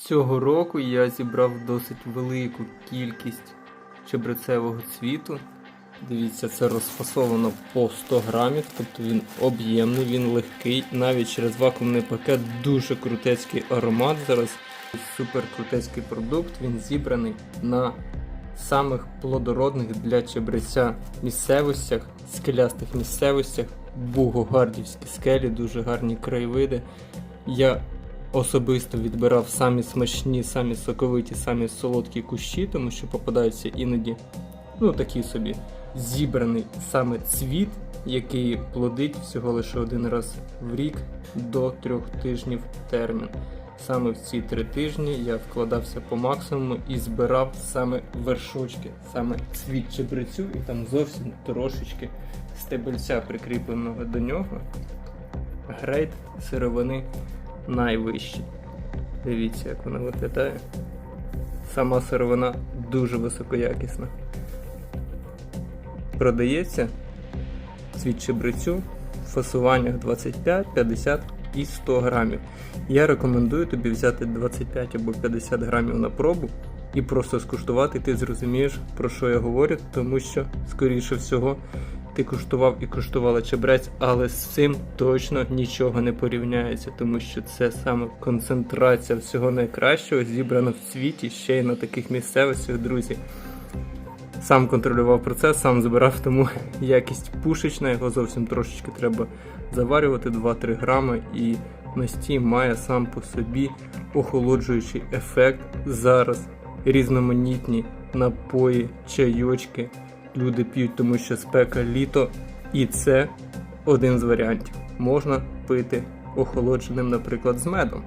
Цього року я зібрав досить велику кількість чебрецевого цвіту. Дивіться, це розфасовано по 100 грамів, тобто він об'ємний, він легкий. Навіть через вакуумний пакет дуже крутецький аромат. Зараз супер крутецький продукт. Він зібраний на самих плодородних для чебреця місцевостях, скелястих місцевостях, Бугогардівські скелі, дуже гарні краєвиди. Я особисто відбирав самі смачні, самі соковиті, самі солодкі кущі, тому що попадаються іноді, ну такі собі, зібраний саме цвіт, який плодить всього лише один раз в рік до трьох тижнів термін. Саме в ці три тижні я вкладався по максимуму і збирав саме вершочки, саме цвіт чебрецю, і там зовсім трошечки стебельця прикріпленого до нього. Грейд сировини найвищий. Дивіться, як вона виглядає. Сама сировина дуже високоякісна. Продається цвіт чебрецю в фасуваннях 25, 50 і 100 грамів. Я рекомендую тобі взяти 25 або 50 грамів на пробу і просто скуштувати, ти зрозумієш, про що я говорю, тому що, скоріше всього, ти куштував і куштувала чебрець, але з цим точно нічого не порівняється, тому що це саме концентрація всього найкращого зібрана в світі ще й на таких місцевостях, друзі. Сам контролював процес, сам збирав, тому якість пушечна, його зовсім трошечки треба заварювати 2-3 грами, і настій має сам по собі охолоджуючий ефект. Зараз різноманітні напої, чайочки люди п'ють, тому що спека літо, і це один з варіантів. Можна пити охолодженим, наприклад, з медом.